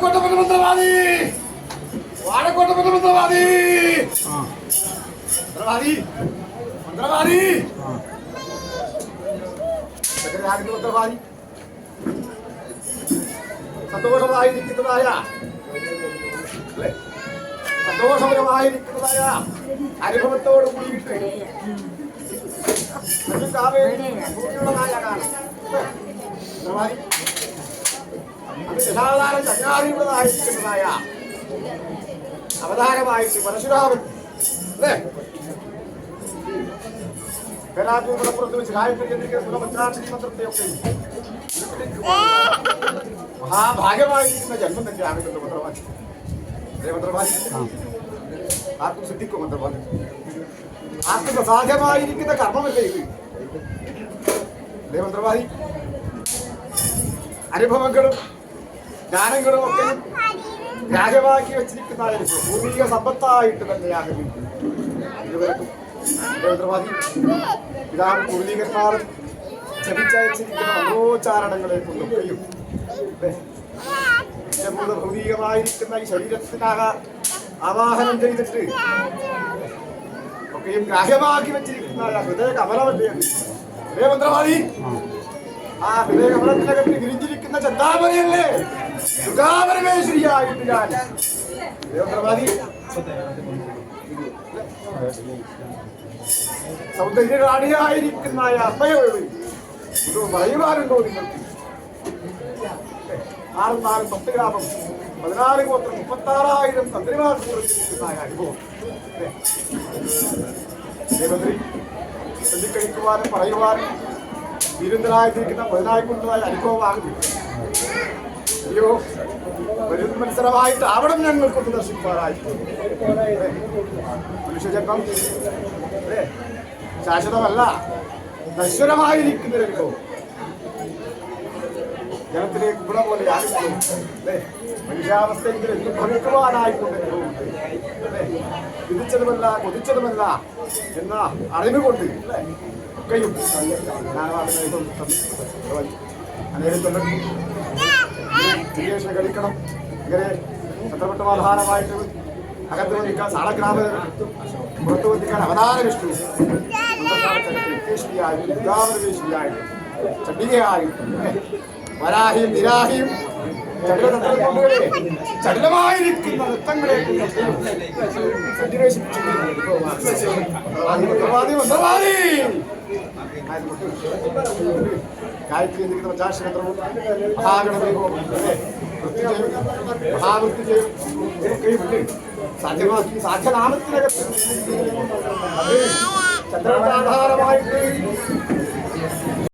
വാഴക്കോട്ട മന്ത്രവാദി വാഴക്കോട്ട മന്ത്രവാദി മന്ത്രവാദി മന്ത്രവാദി ചക്രരാജിന്റെ മന്ത്രവാദി സന്തോഷമായിരിക്കുന്നതായ അല്ലേ സന്തോഷപരമായിരിക്കുന്നതായ അനുഭവത്തോട് കൂടിയിട്ട് അത് കാവേരി ഭൂമിയുള്ളതായ കാലം അല്ലേ? മന്ത്രവാദി അത് അവതാരമായിട്ട് പരശുരാമൻ അല്ലേ? കലാപുറത്ത് വെച്ച് ഗായത്രിക്കുന്ന പഞ്ചാക്ഷരി മന്ത്രത്തെയൊക്കെ മഹാഭാഗ്യമായിരിക്കുന്ന ജന്മം തന്നെയാണ് മന്ത്രവാദി. മന്ത്രവാദി. ആർക്കും സിദ്ധിക്കും മന്ത്രവാദി. ആർക്കും അസാധ്യമായിരിക്കുന്ന കർമ്മമല്ലേ ഇത് മന്ത്രവാദി. അനുഭവങ്ങളും ജ്ഞാനങ്ങളും ഒക്കെ രാജമാക്കി വെച്ചിരിക്കുന്ന അനുഭവം ഭൂമിക സമ്പത്തായിട്ട് തന്നെയാണ് ആഗ്രഹിക്കുന്നു. ഇതാണ് പൂർവീകന്മാർ ജപിച്ചയച്ചിരിക്കുന്ന മനോചാരണങ്ങളെ കൊണ്ടൊക്കെയും ഭൗതികമായിരിക്കുന്ന ഈ ശരീരത്തിനാക ആവാഹനം ചെയ്തിട്ട് ഒക്കെയും ഗ്രാഹ്യമാക്കി വെച്ചിരിക്കുന്ന ഹൃദയ കമലമല്ലേ? ഹൃദയ മന്ത്രവാദി ആ ഹൃദയ കമലത്തിനകത്ത് വിരിഞ്ഞിരിക്കുന്ന ചന്താമരയല്ലേ യുഗാപരമേശ്വരിയായിട്ട് ഞാൻ പറയുവാനുണ്ടോ നിങ്ങൾക്ക്? ആറും നാലും പത്ത് ഗ്രാമം പതിനാറ് ഗോത്രം മുപ്പത്താറായിരം തന്ത്രിമാർ അനുഭവം. ചൊല്ലിക്കഴിക്കുവാനും പറയുവാനും വീരന്തരായിട്ടിരിക്കുന്ന പതിനായിക്കൊണ്ടതായ അനുഭവമാകുന്നു അയ്യോ ഒരു മത്സരമായിട്ട് അവിടെ ഞങ്ങൾക്കൊന്ന് ദർശിക്കാറായി? മനുഷ്യജന്മം? ശാശ്വതമല്ല നശ്വരമായിരിക്കുന്ന ഒരു ജനത്തിലേക്ക് ജനത്തിലെ ഗുണ പോലെ മനുഷ്യാവസ്ഥയെങ്കിലും എന്ത് ഭവിക്കുവാനായിക്കൊണ്ട് അനുഭവമുണ്ട് അല്ലേ വിധിച്ചതുമല്ല കൊതിച്ചതുമല്ല എന്ന അറിവുകൊണ്ട് ഒക്കെയും അനേകം തന്നു. വിദേശം കളിക്കണം. ഇങ്ങനെ ചത്രപട്ട പ്രധാനമായിട്ട് അകത്ത് വന്നിക്കാൻ സാളഗ്രാമ പുറത്തു വന്നിക്കാൻ അവതാര വിഷ്ണു. ായി ചണ്ഡികയായും വരാഹിയും നിരാഹിയും ചടുലമായിരിക്കുന്ന നൃത്തങ്ങളെ എന്നിരിക്കുന്ന പഞ്ചാക്ഷരത്രവും മഹാഗണതയും മഹാവൃത്തിജയും ഒക്കെയുണ്ട് സാധ്യമാക്കി സാധ്യനാമത്തിനകത്ത് ചന്ദ്രനാധാരമായിട്ട്